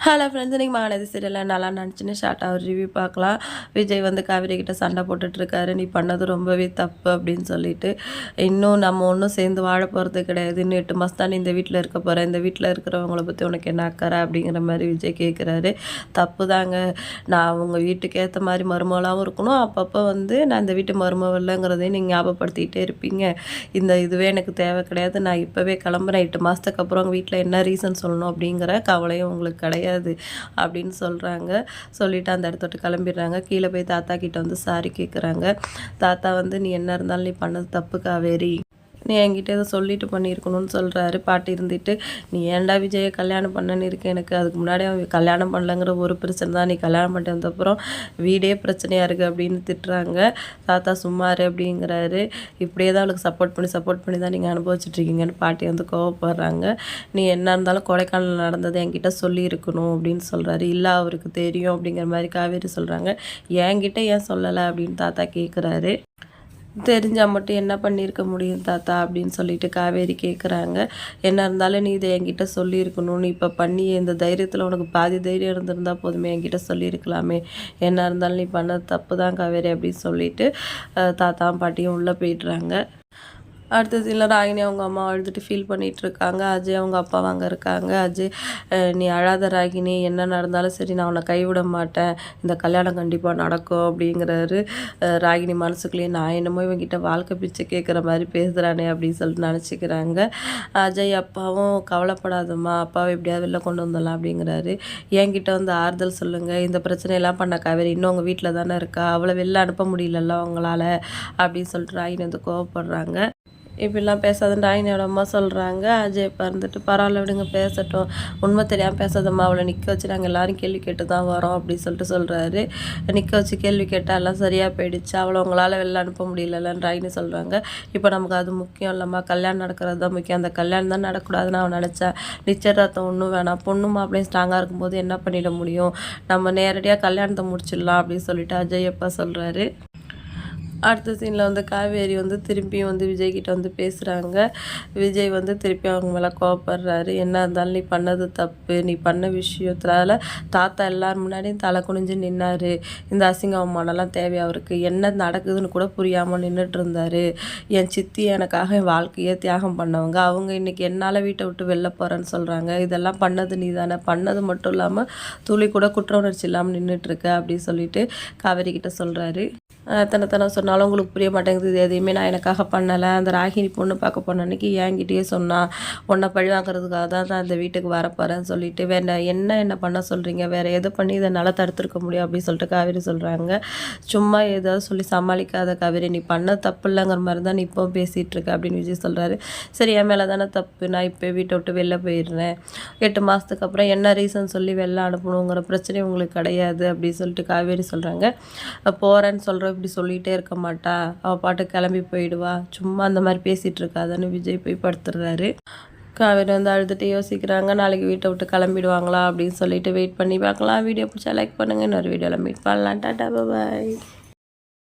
Hello friends இன்றைக்கி மகாநதி சீரியலில் நல்லா நினச்சின்னு ஷார்ட்டாக ஒரு ரிவ்யூ பார்க்கலாம். விஜய் வந்து காவேரி கிட்ட சண்டை போட்டுட்ருக்காரு நீ பண்ணது ரொம்பவே தப்பு அப்படின்னு சொல்லிட்டு. இன்னும் நம்ம ஒன்றும் சேர்ந்து வாழ போகிறது கிடையாது. இன்னும் எட்டு மாதம் தான் இந்த வீட்டில் இருக்க போகிறேன் இந்த வீட்டில் இருக்கிறவங்கள பற்றி உனக்கு என்ன அக்கறை அப்படிங்கிற மாதிரி விஜய் கேட்குறாரு தப்பு தாங்க நான் உங்கள் வீட்டுக்கு ஏற்ற மாதிரி மருமகளாகவும் இருக்கணும். அப்பப்போ வந்து நான் இந்த வீட்டு மருமகள் இல்லைங்கிறதையும் நீங்கள் ஞாபகப்படுத்திக்கிட்டே இருப்பீங்க. இந்த இதுவே எனக்கு தேவை கிடையாது. நான் இப்போவே கிளம்புறேன். எட்டு மாதத்துக்கு அப்புறம் உங்கள் வீட்டில் என்ன ரீசன் சொல்லணும் அப்படிங்கிற கவலையும் உங்களுக்கு கிடையாது. கிடையாது அப்படின்னு சொல்கிறாங்க சொல்லிவிட்டு அந்த இடத்த கிளம்பிடுறாங்க. கீழே போய் தாத்தா கிட்ட வந்து சாரி கேட்குறாங்க தாத்தா வந்து நீ என்ன இருந்தாலும் நீ பண்ணது தப்பு காவேரி. நீ என்கிட்ட எதுவும் சொல்லிட்டு பண்ணியிருக்கணும்னு சொல்கிறாரு பாட்டு இருந்துட்டு நீ ஏன்டா விஜயை கல்யாணம் பண்ணன்னு இருக்கு? எனக்கு அதுக்கு முன்னாடி அவன் கல்யாணம் பண்ணலங்கிற ஒரு பிரச்சனை தான். நீ கல்யாணம் பண்ணிட்டு வந்தப்புறம் வீடே பிரச்சனையாக இருக்குது அப்படின்னு திட்டுறாங்க. தாத்தா சும்மாரு அப்படிங்கிறாரு. இப்படியே தான் அவளுக்கு சப்போர்ட் பண்ணி சப்போர்ட் பண்ணி தான் நீங்கள் அனுபவிச்சுட்ருக்கீங்கன்னு பாட்டி வந்து கோவப்படுறாங்க. நீ என்ன இருந்தாலும் கொடைக்கானல் நடந்தது என்கிட்ட சொல்லியிருக்கணும் அப்படின்னு சொல்கிறாரு இல்லை அவருக்கு தெரியும் அப்படிங்கிற மாதிரி காவேரி சொல்கிறாங்க என்கிட்ட ஏன் சொல்லலை? அப்படின்னு தாத்தா கேட்குறாரு தெரிஞ்சால் மட்டும் என்ன பண்ணியிருக்க முடியும் தாத்தா? அப்படின்னு சொல்லிட்டு காவேரி கேட்குறாங்க என்ன இருந்தாலும் நீ இதை என்கிட்ட சொல்லியிருக்கணும். நீ இப்போ பண்ணி இந்த தைரியத்தில் உனக்கு பாதி தைரியம் இருந்திருந்தால் போதுமே என்கிட்ட சொல்லியிருக்கலாமே. என்ன இருந்தாலும் நீ பண்ண தப்பு தான் காவேரி அப்படின்னு சொல்லிட்டு தாத்தாவும் பாட்டியும் உள்ளே போயிடுறாங்க. அடுத்த சீனில் ராகினி அவங்க அம்மா அழுதுட்டு ஃபீல் பண்ணிகிட்ருக்காங்க அஜய் அவங்க அப்பா அங்கே இருக்காங்க. அஜய் நீ அழாத ராகினி என்ன நடந்தாலும் சரி நான் உன்னை கைவிட மாட்டேன். இந்த கல்யாணம் கண்டிப்பாக நடக்கும் அப்படிங்கிறாரு. ராகினி மனசுக்குள்ளேயே நான் என்னமோ இவங்கிட்ட வாழ்க்கை பிச்சை கேட்குற மாதிரி பேசுகிறானே அப்படின்னு சொல்லிட்டு நினச்சிக்கிறாங்க. அஜய் அப்பாவும் கவலைப்படாதம்மா அப்பாவை எப்படியாவது வெளில கொண்டு வந்துடலாம் அப்படிங்கிறாரு. என்கிட்ட வந்து ஆறுதல் சொல்லுங்கள் இந்த பிரச்சனையெல்லாம் பண்ண காவேரி இன்னும் உங்கள் வீட்டில் தானே இருக்கா? அவளை வெளில அனுப்ப முடியலல்ல அவங்களால? அப்படின்னு சொல்லிட்டு ராகினி வந்து கோவப்படுறாங்க. இப்படிலாம் பேசாதுன்னு ஆயினோட அம்மா சொல்கிறாங்க அஜய் பறந்துட்டு பரவாயில்ல விடுங்க பேசட்டும். உண்மை தெரியாமல் பேசாதம்மா. அவளை நிற்க வச்சு நாங்கள் எல்லோரும் கேள்வி கேட்டு தான் வரோம் அப்படின்னு சொல்லிட்டு சொல்கிறாரு நிற்க வச்சு கேள்வி கேட்டால் எல்லாம் சரியாக போயிடுச்சு. அவளை உங்களால் வெளில அனுப்ப முடியலன்னு ராயின்னு சொல்கிறாங்க இப்போ நமக்கு அது முக்கியம் இல்லைம்மா. கல்யாணம் நடக்கிறது தான் முக்கியம். அந்த கல்யாணம் தான் நடக்கூடாதுன்னு அவன் நினச்சேன் நிச்சயதார்த்தம் ஒன்றும் வேணாம். பொண்ணு மாப்பிளையும் ஸ்ட்ராங்காக இருக்கும்போது என்ன பண்ணிட முடியும்? நம்ம நேரடியாக கல்யாணத்தை முடிச்சிடலாம் அப்படின்னு சொல்லிட்டு அஜய் அப்பா சொல்கிறாரு அடுத்த சீனில் வந்து காவேரி வந்து திருப்பியும் வந்து விஜய்கிட்ட வந்து பேசுகிறாங்க விஜய் வந்து திருப்பி அவங்க மேலே கோவப்படுறாரு. என்ன இருந்தாலும் நீ பண்ணது தப்பு. நீ பண்ண விஷயத்தால தாத்தா எல்லாரும் முன்னாடியும் தலை குனிஞ்சு நின்னார். இந்த அசிங்க அவமானம்லாம் தேவை அவருக்கு. என்ன நடக்குதுன்னு கூட புரியாமல் நின்றுட்டு இருந்தார். என் சித்தி எனக்காக என் வாழ்க்கையே தியாகம் பண்ணவங்க. அவங்க இன்றைக்கி என்னால் வீட்டை விட்டு வெளில போகிறேன்னு சொல்கிறாங்க இதெல்லாம் பண்ணது நீ தானே பண்ணது மட்டும் இல்லாமல் துளி கூட குற்ற உணர்ச்சி இல்லாமல் நின்றுட்டுருக்க அப்படின்னு சொல்லிட்டு காவேரி கிட்ட சொல்கிறாரு தனத்தனம் சொன்னாலும் உங்களுக்கு புரிய மாட்டேங்குது இது எதையுமே நான் எனக்காக பண்ணலை. அந்த ராகினி பொண்ணு பார்க்க போன அன்றைக்கி என்கிட்டயே சொன்னான் உன்னை பழி வாங்குறதுக்காக தான் நான் இந்த வீட்டுக்கு வரப்போகிறேன்னு சொல்லிட்டு வேற என்ன என்ன பண்ண சொல்கிறீங்க வேறு எது பண்ணி இதை நல்லா தடுத்துருக்க முடியும்? அப்படின்னு சொல்லிட்டு காவேரி சொல்கிறாங்க சும்மா ஏதாவது சொல்லி சமாளிக்காத காவேரி நீ பண்ண தப்பு இல்லைங்கிற மாதிரி தான் நீ இப்போ பேசிகிட்டு இருக்க அப்படின்னு விஜய் சொல்கிறாரு சரி என் மேலே தானே தப்பு. நான் இப்போ வீட்டை விட்டு வெளில போயிடுறேன். எட்டு மாதத்துக்கு அப்புறம் என்ன ரீசன் சொல்லி வெளில அனுப்பணுங்கிற பிரச்சனை உங்களுக்கு கிடையாது அப்படின்னு சொல்லிட்டு காவேரி சொல்கிறாங்க போகிறேன்னு சொல்கிற இப்படி சொல்லிகிட்டே இருக்க மாட்டா. அவள் பாட்டு கிளம்பி போயிடுவா. சும்மா அந்த மாதிரி பேசிகிட்டு இருக்காதான்னு விஜய் போய் படுத்துடுறாரு. காவேரி வந்து அழுதுட்டு யோசிக்கிறாங்க. நாளைக்கு வீட்டை விட்டு கிளம்பிடுவாங்களா அப்படின்னு சொல்லிட்டு வெயிட் பண்ணி பார்க்கலாம். வீடியோ பிடிச்சா லைக் பண்ணுங்கள் இன்னொரு வீடியோவில் மீட் பண்ணலாம். டாட்டா பாய்